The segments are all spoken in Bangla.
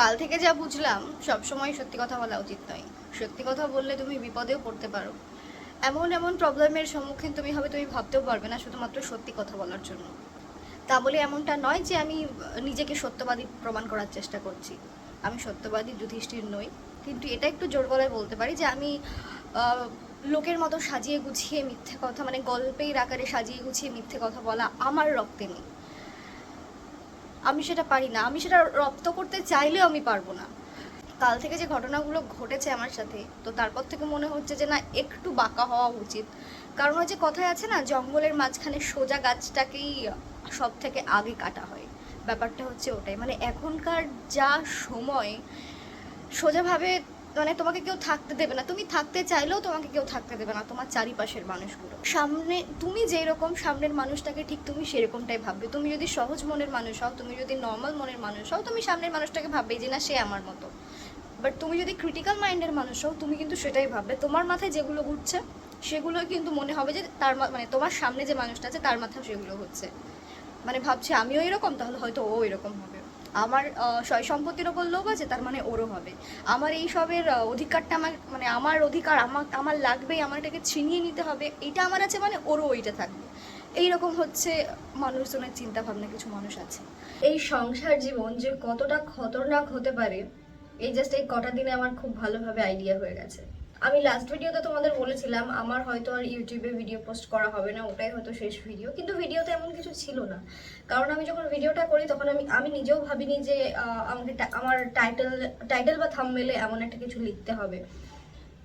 কাল থেকে যা বুঝলাম সবসময় সত্যি কথা বলা উচিত নয়। সত্যি কথা বললে তুমি বিপদেও পড়তে পারো। এমন এমন প্রবলেমের সম্মুখীন তুমি হবে, তুমি ভাবতেও পারবে না, শুধুমাত্র সত্যি কথা বলার জন্য। তা বলে এমনটা নয় যে আমি নিজেকে সত্যবাদী প্রমাণ করার চেষ্টা করছি। আমি সত্যবাদী যুধিষ্ঠির নই। কিন্তু এটা একটু জোর গলায় বলতে পারি যে আমি লোকের মতো সাজিয়ে গুছিয়ে মিথ্যে কথা মানে গল্পের আকারে সাজিয়ে গুছিয়ে মিথ্যে কথা বলা আমার রক্তে নেই। আমি সেটা পারি না। আমি সেটা রপ্ত করতে চাইলেও আমি পারব না। কাল থেকে যে ঘটনাগুলো ঘটেছে আমার সাথে, তো তারপর থেকে মনে হচ্ছে যে না, একটু বাঁকা হওয়া উচিত। কারণ ওই যে কথায় আছে না, জঙ্গলের মাঝখানে সোজা গাছটাকেই সব থেকে আগে কাটা হয়। ব্যাপারটা হচ্ছে ওটাই। মানে এখনকার যা সময়, সোজাভাবে মানে তোমাকে কেউ থাকতে দেবে না। তুমি থাকতে চাইলেও তোমাকে কেউ থাকতে দেবে না, তোমার চারিপাশের মানুষগুলো। সামনে, তুমি যেই রকম সামনের মানুষটাকে ঠিক তুমি সেরকমটাই ভাববে। তুমি যদি সহজ মনের মানুষ হও, তুমি যদি নর্মাল মনের মানুষ হও, তুমি সামনের মানুষটাকে ভাববে যে না, সে আমার মতো। বাট তুমি যদি ক্রিটিক্যাল মাইন্ডের মানুষ হও, তুমি কিন্তু সেটাই ভাববে। তোমার মাথায় যেগুলো ঘুরছে সেগুলো কিন্তু মনে হবে যে তার মানে তোমার সামনে যে মানুষটা আছে, তার মাথায় সেগুলো হচ্ছে মানে ভাবছে, আমিও এরকম, তাহলে হয়তো ও এরকম হবে। আমার সয় সম্পত্তির ওপর লোভ আছে, তার মানে ওরও হবে। আমার এই সবের অধিকারটা আমার মানে আমার অধিকার, আমার আমার লাগবেই, আমার এটাকে ছিনিয়ে নিতে হবে, এটা আমার আছে মানে ওরও ওইটা থাকবে। এইরকম হচ্ছে মানুষজনের চিন্তা ভাবনা কিছু মানুষ আছে। এই সংসার জীবন যে কতটা খতরনাক হতে পারে, এই জাস্ট এই কটা দিনে আমার খুব ভালোভাবে আইডিয়া হয়ে গেছে। আমি লাস্ট ভিডিওতে তোমাদের বলেছিলাম, আমার হয়তো আর ইউটিউবে ভিডিও পোস্ট করা হবে না, ওটাই হয়তো শেষ ভিডিও কিন্তু ভিডিওতে এমন কিছু ছিল না। কারণ আমি যখন ভিডিওটা করি, তখন আমি আমি নিজেও ভাবিনি যে আমাকে আমার টাইটেল টাইটেল বা থাম্বনেলে এমন একটা কিছু লিখতে হবে।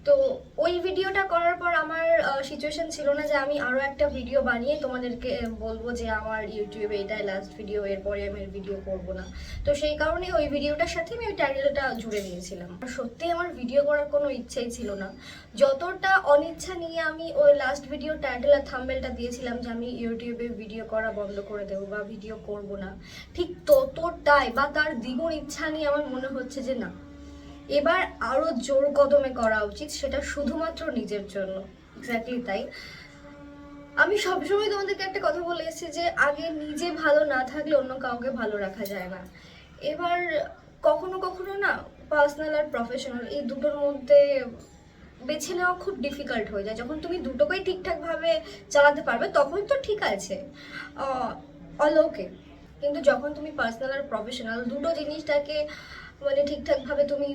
তো ওই ভিডিওটা করার পর আমার সিচুয়েশন ছিল না যে আমি আরও একটা ভিডিও বানিয়ে তোমাদেরকে বলব যে আমার ইউটিউবে এটাই লাস্ট ভিডিও এরপরে আমি ভিডিও করব না। তো সেই কারণে ওই ভিডিওটার সাথে আমি ওই টাইটেলটা জুড়ে নিয়েছিলাম। আর সত্যি আমার ভিডিও করার কোনো ইচ্ছেই ছিল না। যতটা অনিচ্ছা নিয়ে আমি ওই লাস্ট ভিডিও টাইটেল আর থাম্বেলটা দিয়েছিলাম যে আমি ইউটিউবে ভিডিও করা বন্ধ করে দেবো বা ভিডিও করব না, ঠিক ততটাই বা তার দ্বিগুণ ইচ্ছা নিয়ে আমার মনে হচ্ছে যে না। এবার আরও জোর কদমে করা উচিত, সেটা শুধুমাত্র নিজের জন্য। এক্স্যাক্টলি তাই। আমি সবসময় তোমাদেরকে একটা কথা বলে এসেছি যে, আগে নিজে ভালো না থাকলে অন্য কাউকে ভালো রাখা যায় না। এবার কখনো কখনো না পার্সোনাল আর প্রফেশনাল এই দুটোর মধ্যে বেছে নেওয়া খুব ডিফিকাল্ট হয়ে যায়। যখন তুমি দুটোকেই ঠিকঠাকভাবে চালাতে পারবে, তখন তো ঠিক আছে। অল ওকে কিন্তু যখন তুমি পার্সোনাল আর প্রফেশনাল দুটো জিনিসটাকে মানে ঠিকঠাকভাবে তুমি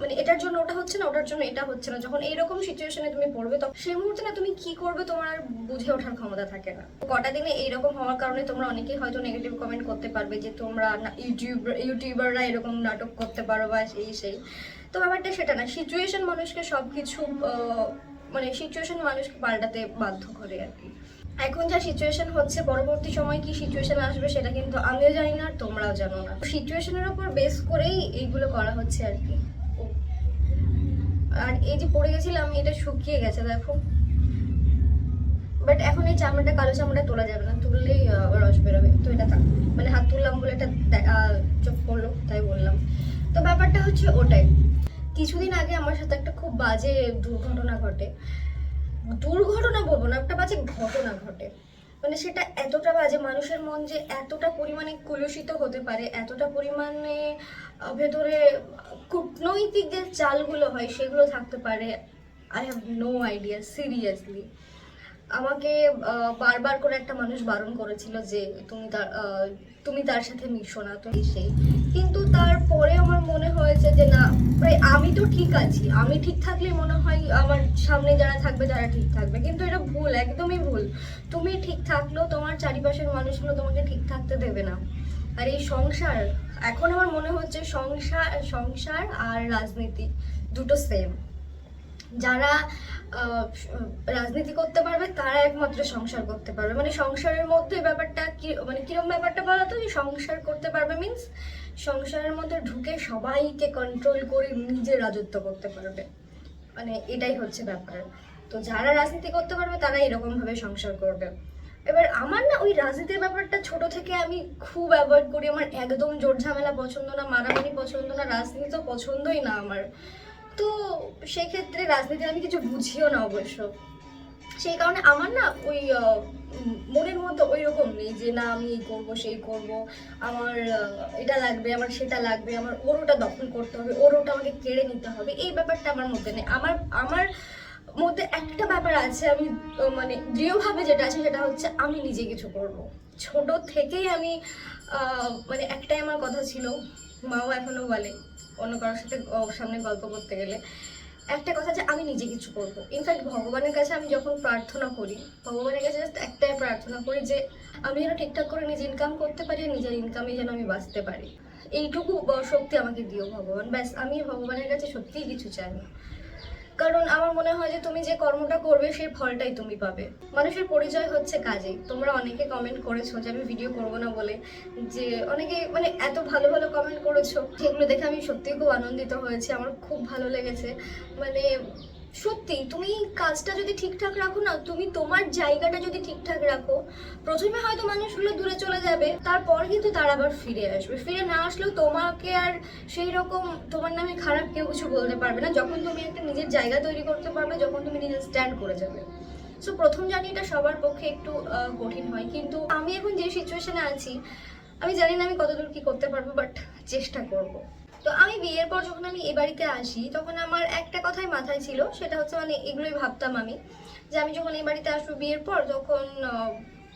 মানে এটার জন্য ওটা হচ্ছে না, ওটার জন্য এটা হচ্ছে না। যখন এইরকম সিচুয়েশনে তুমি পড়বে, তখন সেই মুহূর্তে না তুমি কি করবে তোমার আর বুঝে ওঠার ক্ষমতা থাকে না। কটা দিনে এইরকম হওয়ার কারণে তোমরা অনেকেই হয়তো নেগেটিভ কমেন্ট করতে পারবে যে তোমরা ইউটিউব ইউটিউবাররা এরকম নাটক করতে পারো বা এই সেই। তো ব্যাপারটা সেটা না সিচুয়েশন মানুষকে সব কিছু মানে সিচুয়েশন মানুষকে পাল্টাতে বাধ্য করে আর কি। এখন যা সিচুয়েশন হচ্ছে, পরবর্তী সময় কি সিচুয়েশন আসবে সেটা কিন্তু আমিও জানি না, তোমরাও জানো না। সিচুয়েশনের উপর বেস করেই এইগুলো করা হচ্ছে আর কি। আর এই যে পড়ে গেছিলাম, এটা শুকিয়ে গেছে, দেখো। বাট এখন এই চামড়াটা কালো চামড়া তোলা যাবে না, তুললেই রস বেরোবে। তো এটা মানে হাত তুললাম বলে এটা চোখ পড়ল, তাই বললাম। তো ব্যাপারটা হচ্ছে ওটাই। কিছুদিন আগে আমার সাথে একটা খুব বাজে দুর্ঘটনা ঘটে। দুর্ঘটনা বলব না, একটা বাজে ঘটনা ঘটে। মানে সেটা এতটা বাজে, মানুষের মন যে এতটা পরিমাণে কলুষিত হতে পারে, এতটা পরিমাণে ভেতরে কূটনৈতিক যে চালগুলো হয় সেগুলো থাকতে পারে। I have no idea seriously আমাকে বারবার করে একটা মানুষ বারণ করেছিল যে তুমি তার তুমি তার সাথে মিশো না, তুমি সেই। কিন্তু তারপরে আমার মনে হয়েছে যে না, প্রায় আমি তো ঠিক আছি। আমি ঠিক থাকলে মনে হয় আমার সামনে যারা থাকবে, তারা ঠিক থাকবে। কিন্তু এটা ভুল, একদমই ভুল। তুমি ঠিক থাকলেও তোমার চারিপাশের মানুষগুলো তোমাকে ঠিক থাকতে দেবে না। আর এই সংসার, এখন আমার মনে হচ্ছে সংসার সংসার আর রাজনীতি দুটো সেম যারা রাজনীতি করতে পারবে, তারা একমাত্র সংসার করতে পারবে। মানে সংসারের মধ্যে ব্যাপারটা কি মানে কিরম ব্যাপারটা বলা তো যে সংসার করতে পারবে মিন্স সংসারের মধ্যে ঢুকে সবাইকে কন্ট্রোল করে নিজে রাজত্ব করতে পারবে। মানে এটাই হচ্ছে ব্যাপার। তো যারা রাজনীতি করতে পারবে, তারা এরকম ভাবে সংসার করবে। এবার আমার না ওই রাজনীতির ব্যাপারটা ছোট থেকে আমি খুব অ্যাভয়েড করি। আমার একদম জোর ঝামেলা পছন্দ না, মারামারি পছন্দ না, রাজনীতি তো পছন্দই না আমার। তো সেক্ষেত্রে রাজনীতি আমি কিছু বুঝিও না অবশ্য। সেই কারণে আমার না ওই মনের মধ্যে ওই রকম নেই যে না, আমি এই করব, সেই করব। আমার এটা লাগবে, আমার সেটা লাগবে, আমার ওর ওটা দখল করতে হবে, ওর ওটা আমাকে কেড়ে নিতে হবে, এই ব্যাপারটা আমার মধ্যে নেই। আমার আমার মধ্যে একটা ব্যাপার আছে, আমি মানে দৃঢ়ভাবে যেটা আছে সেটা হচ্ছে আমি নিজে কিছু করব। ছোট থেকেই আমি মানে একটাই আমার কথা ছিল, মাও এখনও বলে। অন্য কারোর সাথে সামনে গল্প করতে গেলে। একটা কথা যে আমি নিজে কিছু করব। ইনফ্যাক্ট ভগবানের কাছে আমি যখন প্রার্থনা করি, ভগবানের কাছে জাস্ট একটাই প্রার্থনা করি যে, আমি যেন ঠিকঠাক করে নিজে ইনকাম করতে পারি নিজের ইনকামে যেন আমি বাঁচতে পারি। এইটুকু শক্তি আমাকে দিও ভগবান। ব্যাস, আমি ভগবানের কাছে সত্যিই কিছু চাই না। কারণ আমার মনে হয় যে তুমি যে কর্মটা করবে, সেই ফলটাই তুমি পাবে। মানুষের পরিচয় হচ্ছে কাজে তোমরা অনেকে কমেন্ট করেছ যে আমি ভিডিও করব না বলে, যে অনেকে মানে এত ভালো ভালো কমেন্ট করেছ। সেগুলো দেখে আমি সত্যিই খুব আনন্দিত হয়েছি। আমার খুব ভালো লেগেছে। মানে সত্যি, তুমি কাজটা যদি ঠিকঠাক রাখো না, তুমি তোমার জায়গাটা যদি ঠিকঠাক রাখো, প্রথমে হয়তো মানুষগুলো দূরে চলে যাবে, তারপর কিন্তু তারা আবার ফিরে আসবে। ফিরে না আসলেও তোমাকে আর সেই রকম তোমার নামে খারাপ কেউ কিছু বলতে পারবে না, যখন তুমি একটা নিজের জায়গা তৈরি করতে পারবে, যখন তুমি নিজের স্ট্যান্ড করে যাবে। সো প্রথম জানি এটা সবার পক্ষে একটু কঠিন হয়, কিন্তু আমি এখন যে সিচুয়েশনে আছি, আমি জানি না আমি কতদূর কি করতে পারব বাট চেষ্টা করব। তো আমি বিয়ের পর যখন আমি এ বাড়িতে আসি, তখন আমার একটা কথাই মাথায় ছিল, সেটা হচ্ছে মানে এগুলোই ভাবতাম আমি, যে আমি যখন এই বাড়িতে আসব বিয়ের পর, তখন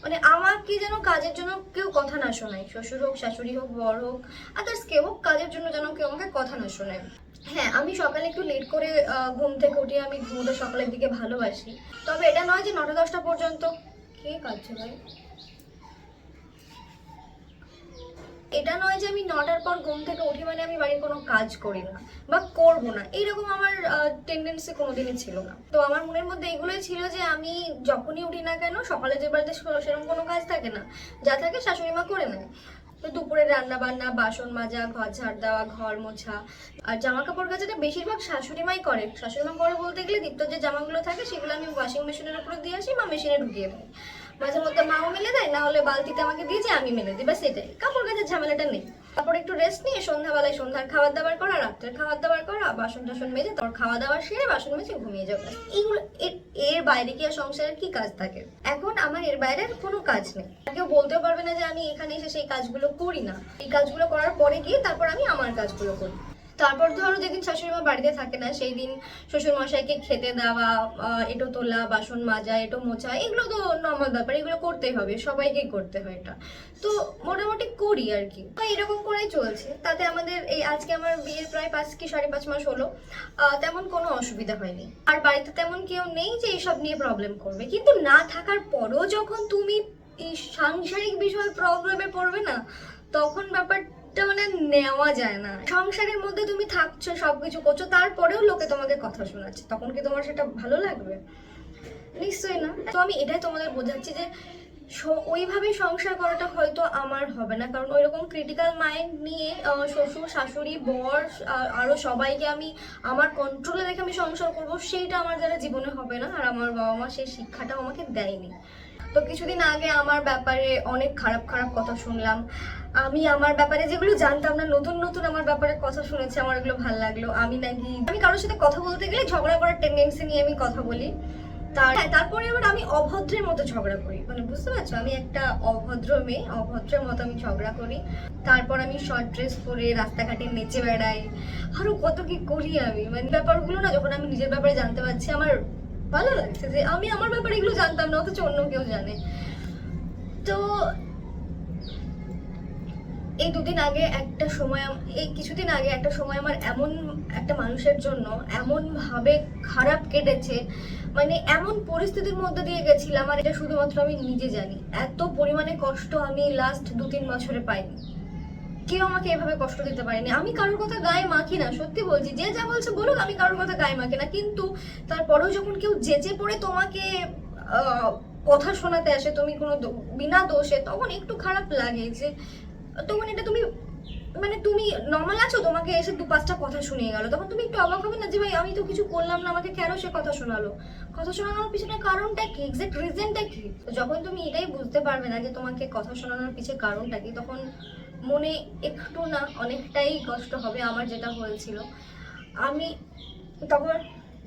মানে আমাকে যেন কাজের জন্য কেউ কথা না শোনায়। শ্বশুর হোক, শাশুড়ি হোক, বর হোক আদার্স কেউ হোক, কাজের জন্য যেন কেউ আমাকে কথা না শোনায়। হ্যাঁ আমি সকালে একটু লেট করে ঘুম থেকে উঠে আমি ঘুমোতে সকালের দিকে ভালোবাসি। তবে এটা নয় যে নটা দশটা পর্যন্ত। কে কাঁদছে ভাই? এটা নয় যে আমি নটার পর ঘুম থেকে উঠি মানে আমি বাড়ির কোনো কাজ করি না বা করব না। এইরকম আমার টেন্ডেন্সি কোনোদিনই ছিল না। তো আমার মনের মধ্যে এগুলোই ছিল যে আমি যখনই উঠি না কেন, সকালে যে বাড়িতে সেরকম কোনো কাজ থাকে না। যা থাকে শাশুড়ি মা করে নেয়। তো দুপুরে রান্না বান্না, বাসন মাজা, ঘর ঝাড় দেওয়া, ঘর মোছা। আর জামা কাপড় কাচাটা বেশিরভাগ শাশুড়ি মাই করে। শাশুড়ি মা করে বলতে গেলে দীপ্ত যে জামাগুলো থাকে সেগুলো আমি ওয়াশিং মেশিনের উপরে দিয়ে আসি বা মেশিনে ঢুকিয়ে দেয়। মাঝে মধ্যে মাও মেলে দেয় না হলে বালতিতে আমাকে দিয়েছে আমি মেলে দিই বাস এটাই। কাপড় কাচার ঝামেলাটা নেই। তারপর একটু রেস্ট নিয়ে সন্ধ্যাবেলায় সন্ধ্যার খাবার দাবার করা, রাত্রের খাবার দাবার করা বাসন টাসন মেজে তারপর খাওয়া দাওয়া সেরে বাসন মেজে ঘুমিয়ে যাব। এইগুলো এর বাইরে কি আর সংসারের কি কাজ থাকে? এখন আমার এর বাইরে কোনো কাজ নেই। কেউ বলতেও পারবে না যে আমি এখানে এসে সেই কাজগুলো করি না। এই কাজগুলো করার পরে গিয়ে তারপর আমি আমার কাজগুলো করি। তারপর ধরো যেদিন শাশুড়ি মা বাড়িতে থাকে না সেই দিন শ্বশুর মশাইকে খেতে দেওয়া এটো তোলা, বাসন মাজা, এটো মোছা, এগুলো তো নর্মাল ব্যাপার, এগুলো করতেই হবে, সবাইকেই করতে হয় এটা। তো মোটামুটি করি আর কি। এরকম করেই চলছে। তাতে আমাদের এই আজকে আমার বিয়ের প্রায় পাঁচ কি সাড়ে পাঁচ মাস হলো তেমন কোনো অসুবিধা হয়নি। আর বাড়িতে তেমন কেউ নেই যে এইসব নিয়ে প্রবলেম করবে। কিন্তু না থাকার পরও যখন তুমি এই সাংসারিক বিষয়ে প্রবলেমে পড়বে না, তখন ব্যাপারটা মানে নেওয়া যায় না। সংসারের মধ্যে তুমি থাকছো সবকিছু করছ তারপরেও লোকে তোমাকে কথা শোনাচ্ছে। তখন কি তোমার সেটা ভালো লাগবে? নিশ্চয়ই না। তো আমি এটাই তোমাদের বোঝাচ্ছি যে ওইভাবে সংসার করাটা হয়তো আমার হবে না। কারণ ওইরকম ক্রিটিক্যাল মাইন্ড নিয়ে শ্বশুর শাশুড়ি বর আহ, আরও সবাইকে আমি আমার কন্ট্রোলে রেখে আমি সংসার করব সেইটা আমার দ্বারা জীবনে হবে না। আর আমার বাবা মা সেই শিক্ষাটাও আমাকে দেয়নি। তো কিছুদিন আগে আমার ব্যাপারে অনেক খারাপ খারাপ কথা শুনলাম। আমি আমার ব্যাপারে যেগুলো জানতাম না, নতুন নতুন আমার ব্যাপারে কথা শুনেছি, আমার এগুলো ভালো লাগল। আমি নাকি, আমি কারোর সাথে কথা বলতে গেলে ঝগড়া করার টেন্ডেন্সি নিয়ে আমি কথা বলি। তার, তারপরে আবার আমি অভদ্রের মতো ঝগড়া করি। মানে বুঝতে পারছ? আমি একটা অভদ্র মেয়ে, অভদ্রের মতো আমি ঝগড়া করি। তারপর আমি শর্ট ড্রেস পরে রাস্তাঘাটে নেচে বেড়াই। আরও কত কি করি আমি? মানে ব্যাপারগুলো না, যখন আমি নিজের ব্যাপারে জানতে পারছি, আমার ভালো লাগছে যে আমি আমার ব্যাপারে এগুলো জানতাম না, অথচ অন্য কেউ জানে। তো এই দুদিন আগে একটা সময় এই কিছুদিন আগে একটা সময় আমার এমন একটা মানুষের জন্য এমন ভাবে খারাপ কেটেছে মানে এমন পরিস্থিতির মধ্যে দিয়ে গেছিলাম, আর এটা শুধুমাত্র আমি নিজে জানি। এত পরিমাণে কষ্ট আমি লাস্ট দু তিন বছরে পাইনি। কেউ আমাকে এভাবে কষ্ট দিতে পারেনি। আমি কারোর কথা গায়ে মাখি না, সত্যি বলছি। যে যা বলছে বলুক, আমি কারোর কথা গায়ে মাখি না। কিন্তু তারপরেও যখন কেউ জেচে পড়ে তোমাকে কথা শোনাতে আসে, তুমি কোনো বিনা দোষে, তখন একটু খারাপ লাগে যে, তখন এটা তুমি মানে তুমি নর্মাল আছো, তোমাকে এসে দু পাঁচটা কথা শুনিয়ে গেল। তখন তুমি একটু অবাক হবে না যে, ভাই, আমি তো কিছু করলাম না, আমাকে কেন সে কথা শোনালো? কথা শোনানোর পিছনে কারণটা কি? এক্সাক্ট রিজনটা কি? যখন তুমি এটাই বুঝতে পারবে না যে তোমাকে কথা শোনানোর পিছনে কারণটা কি, তখন মনে একটু না অনেকটাই কষ্ট হবে আমার যেটা হয়েছিল। আমি তখন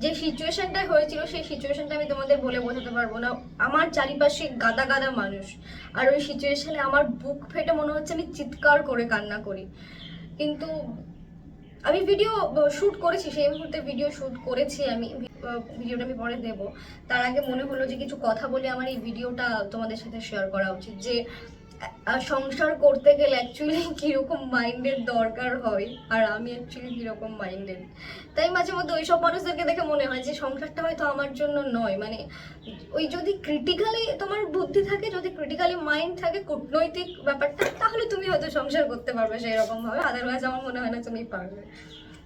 যে সিচুয়েশনটা হয়েছিল, সেই সিচুয়েশনটা আমি তোমাদের বলে বোঝাতে পারব না। আমার চারিপাশে গাদা গাদা মানুষ। আর ওই সিচুয়েশনে আমার বুক ফেটে মনে হচ্ছে আমি চিৎকার করে কান্না করি। কিন্তু আমি ভিডিও শ্যুট করেছি, সেই মুহূর্তে ভিডিও শুট করেছি আমি। ভিডিওটা আমি পরে দেব। তার আগে মনে হলো যে কিছু কথা বলে আমার এই ভিডিওটা তোমাদের সাথে শেয়ার করা উচিত। যে সংসার করতে গেলে অ্যাকচুয়ালি কীরকম মাইন্ডের দরকার হয়? আর আমি অ্যাকচুয়ালি কীরকম মাইন্ডের তাই মাঝে মধ্যে ওইসব মানুষদেরকে দেখে মনে হয় যে সংসারটা হয়তো আমার জন্য নয়। মানে ওই যদি ক্রিটিক্যালি তোমার বুদ্ধি থাকে, যদি ক্রিটিক্যালি মাইন্ড থাকে, কূটনৈতিক ব্যাপারটা, তাহলে তুমি হয়তো সংসার করতে পারবে সেই রকম ভাবে আদারওয়াইজ আমার মনে হয় না তুমি পারবে।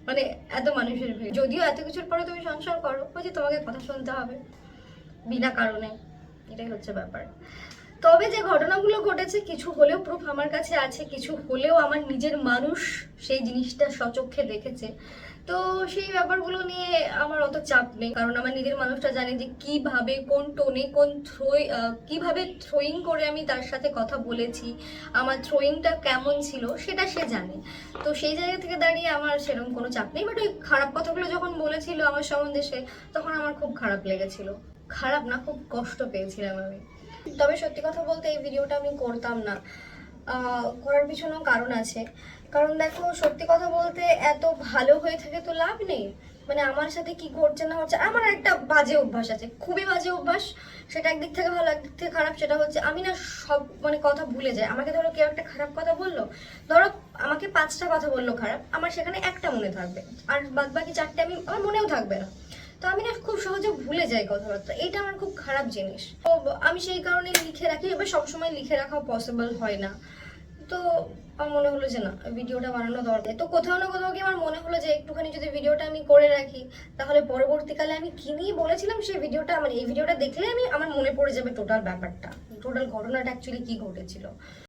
মানে এত মানুষের ভিড়। যদিও এত কিছুর পরে তুমি সংসার করো যে তোমাকে কথা শুনতে হবে। বিনা কারণে। এটাই হচ্ছে ব্যাপার। তবে যে ঘটনাগুলো ঘটেছে, কিছু হলেও প্রুফ আমার কাছে আছে, কিছু হলেও আমার নিজের মানুষ সেই জিনিসটা সচক্ষে দেখেছে। তো সেই ব্যাপারগুলো নিয়ে আমার অত চাপ নেই, কারণ আমার নিজের মানুষটা জানে যে কীভাবে, কোন টোনে কোন থ্রো কীভাবে থ্রোয়িং করে আমি তার সাথে কথা বলেছি, আমার থ্রোয়িংটা কেমন ছিল সেটা সে জানে। তো সেই জায়গা থেকে দাঁড়িয়ে আমার সেরকম কোনো চাপ নেই বাট ওই খারাপ কথাগুলো যখন বলেছিল আমার সম্বন্ধে সে, তখন আমার খুব খারাপ লেগেছিল। খারাপ না, খুব কষ্ট পেয়েছিলাম আমি। তবে সত্যি কথা বলতে এই ভিডিওটা আমি করতাম না। করার পিছনেও কারণ আছে। কারণ দেখো, সত্যি কথা বলতে এত ভালো হয়ে থাকে তো লাভ নেই। মানে আমার সাথে কি ঘটছে না হচ্ছে, আমার একটা বাজে অভ্যাস আছে। খুবই বাজে অভ্যাস। সেটা একদিক থেকে ভালো, একদিক থেকে খারাপ। সেটা হচ্ছে আমি না সব মানে কথা ভুলে যাই। আমাকে ধরো কেউ একটা খারাপ কথা বলল, ধরো আমাকে পাঁচটা কথা বলল খারাপ, আমার সেখানে একটা মনে থাকবে। আর বাদ বাকি চারটে আমি, আমার মনেও থাকবে না। তো আমি খুব সহজে ভুলে যায় কথাবার্তা। এটা আমার খুব খারাপ জিনিস। তো আমি সেই কারণে লিখে রাখি, এবার সবসময় লিখে রাখাও পসিবল হয় না। তো আমার মনে হলো যে না, ভিডিওটা বানানো দরকার। তো কোথাও না কোথাও কি আমার মনে হলো যে একটুখানি যদি ভিডিওটা আমি করে রাখি, তাহলে পরবর্তীকালে আমি কি নিয়ে বলেছিলাম সেই ভিডিওটা? মানে এই ভিডিওটা দেখলে আমি, আমার মনে পড়ে যাবে টোটাল ব্যাপারটা। টোটাল ঘটনাটা অ্যাকচুয়ালি কি ঘটেছিল?